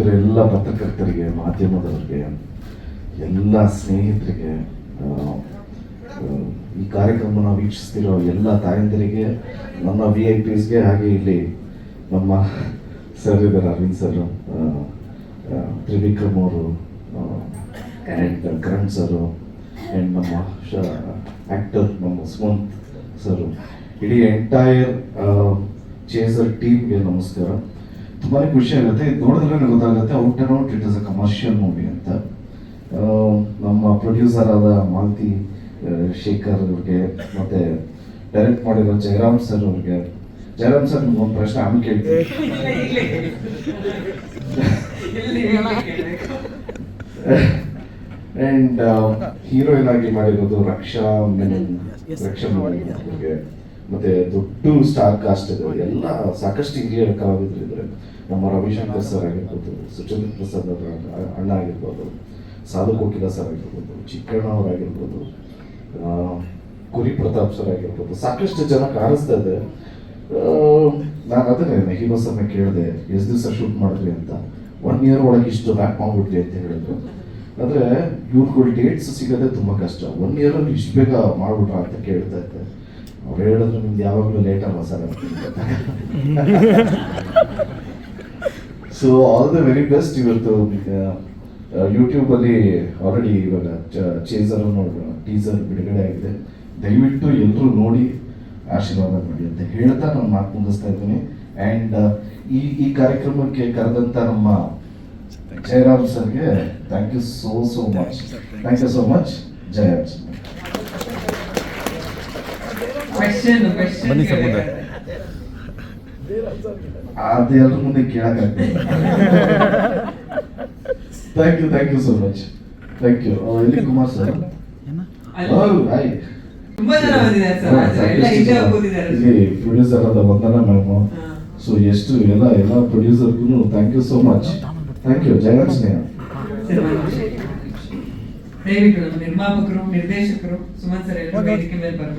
ಎಲ್ಲ ಪತ್ರಕರ್ತರಿಗೆ, ಮಾಧ್ಯಮದವರಿಗೆ, ಎಲ್ಲ ಸ್ನೇಹಿತರಿಗೆ ಈ ಕಾರ್ಯಕ್ರಮನ ವೀಕ್ಷಿಸ್ತಿರೋ ಎಲ್ಲ ತಾಯಂದಿರಿಗೆ, ನಮ್ಮ ವಿ ಐ ಪಿಸ್ಗೆ ಹಾಗೆ ಇಲ್ಲಿ ನಮ್ಮ ಸರ್ ಇದ್ದಾರೆ ಅರವಿಂದ್ ಸರ್ ತ್ರಿವಿಕ್ರಮ್ ಅವರು ಆ್ಯಂಡ್ ಕರಣ್ ಸರು ಆ್ಯಂಡ್ ನಮ್ಮ ಆ್ಯಕ್ಟರ್ ನಮ್ಮ ಸುಮಂತ್ ಸರು, ಇಡೀ ಎಂಟೈರ್ ಚೇಸರ್ ಟೀಮ್ಗೆ ನಮಸ್ಕಾರ. ತುಂಬಾ ಖುಷಿ ಆಗುತ್ತೆ. ನೋಡಿದ್ರೆ ಗೊತ್ತಾಗುತ್ತೆ out and out it is a commercial movie ಅಂತ. ನಮ್ಮ ಪ್ರೊಡ್ಯೂಸರ್ ಆದ ಮಾಲತಿ ಶೇಖರ್ ಅವ್ರಿಗೆ, ಮತ್ತೆ ಡೈರೆಕ್ಟ್ ಮಾಡಿರೋ ಜಯರಾಮ್ ಸರ್ ಅವ್ರಿಗೆ. ಜಯರಾಮ್ ಸರ್ ಒಂದು ಪ್ರಶ್ನೆ ಆಮೇಲೆ ಕೇಳ್ತೀನಿ. ಅಂಡ್ ಹೀರೋಯಿನ್ ಆಗಿ ಮಾಡಿರೋದು ರಕ್ಷಾ ಮೆನನ್, ರಕ್ಷಾ ಮಾಡಿ ಅವ್ರಿಗೆ. ಮತ್ತೆ ದೊಡ್ಡ ಸ್ಟಾರ್ ಕಾಸ್ಟ್ ಇದೆ ಎಲ್ಲ ಸಾಕಷ್ಟು ಹಿರಿಯ ಕಲಾವಿದರು ಇದ್ದಾರೆ ನಮ್ಮ ರವಿಶಂಕರ್ ಸರ್ ಆಗಿರ್ಬೋದು ಸುಚಂದ್ರ ಪ್ರಸಾದ್ ಅವರ ಅಣ್ಣ- ಆಗಿರ್ಬೋದು ಸಾಧು ಕೋಕಿಲ ಸರ್ ಆಗಿರ್ಬೋದು ಚಿಕ್ಕಣ್ಣ ಅವರಾಗಿರ್ಬೋದು ಕುರಿ ಪ್ರತಾಪ್ ಸರ್ ಆಗಿರ್ಬೋದು ಸಾಕಷ್ಟು ಜನ ಕಾಣಿಸ್ತಾ ಇದೆ ನಾನು ಅದನ್ನೇ ಹೀರೋ ಸರ್ನ ಕೇಳಿದೆ ಎಷ್ಟು ದಿವಸ ಶೂಟ್ ಮಾಡಿದ್ರಿ ಅಂತ. ಒನ್ ಇಯರ್ ಒಳಗೆ ಇಷ್ಟು ರ್ಯಾಪ್ ಮಾಡ್ಬಿಟ್ರಿ ಅಂತ ಹೇಳಿದ್ರು. ಆದರೆ ಇವ್ರುಗಳು ಡೇಟ್ಸ್ ಸಿಗೋದೇ ತುಂಬ ಕಷ್ಟ. ಒನ್ ಇಯರಲ್ಲಿ ಇಷ್ಟು ಬೇಗ ಮಾಡ್ಬಿಟ್ರ ಅಂತ ಕೇಳ್ತಾ ಇದ್ದೆ. ಅವ್ರು ಹೇಳಿದ್ರು ನಿಮ್ದು ಯಾವಾಗಲೂ ಲೇಟ್ ಅಲ್ವಾ sir so all the very best ಇವತ್ತು ಯೂಟ್ಯೂಬಲ್ಲಿ ಆಲ್ರೆಡಿ ಇವಾಗ ಚೇಸರ್ ಟೀಸರ್ ಬಿಡುಗಡೆ ಆಗಿದೆ. ದಯವಿಟ್ಟು ಎಲ್ಲರೂ ನೋಡಿ ಆಶೀರ್ವಾದ ಮಾಡಿ ಅಂತ ಹೇಳ್ತಾ ನಾನು ಮಾತು ಮುಗಿಸ್ತಾ ಇದ್ದೀನಿ. ಆ್ಯಂಡ್ ಈ ಈ ಕಾರ್ಯಕ್ರಮಕ್ಕೆ ಕರೆದಂಥ ನಮ್ಮ ಜಯರಾಮ್ ಸರ್ಗೆ thank you so so much thank you so much Jayaram sir. ಬನ್ನಿ ಸರ್ ಮುಂದೆ. ಅದೆಲ್ಲರ ಮುಂದೆ ಕೇಳಕ್ಕಾಗ್ತದೆ thank you thank you so much thank you ಎಲ್ಲಿ ಕುಮಾರ್ ಸರ್ ಹಾಯ್ ತುಂಬಾ ಜನ ಬಂದಿದ್ದಾರೆ ಸರ್. ಇಲ್ಲಿ ಪ್ರೊಡ್ಯೂಸರ್ ಆದ ವಂದನಾ ಮ್ಯಾಮ್ ಸೊ ಎಷ್ಟು ಎಲ್ಲ ಎಲ್ಲ ಪ್ರೊಡ್ಯೂಸರ್ಗೂ thank you so much thank you Jayaram ಸ್ನೇಹ. ದಯವಿಟ್ಟು ನಮ್ಮ ನಿರ್ಮಾಪಕರು ನಿರ್ದೇಶಕರು ಸುಮನ್ ಸರ್ ಎಲ್ಲರೂ ವೇದಿಕೆ ಮೇಲೆ ಬರ್ಬೇಕು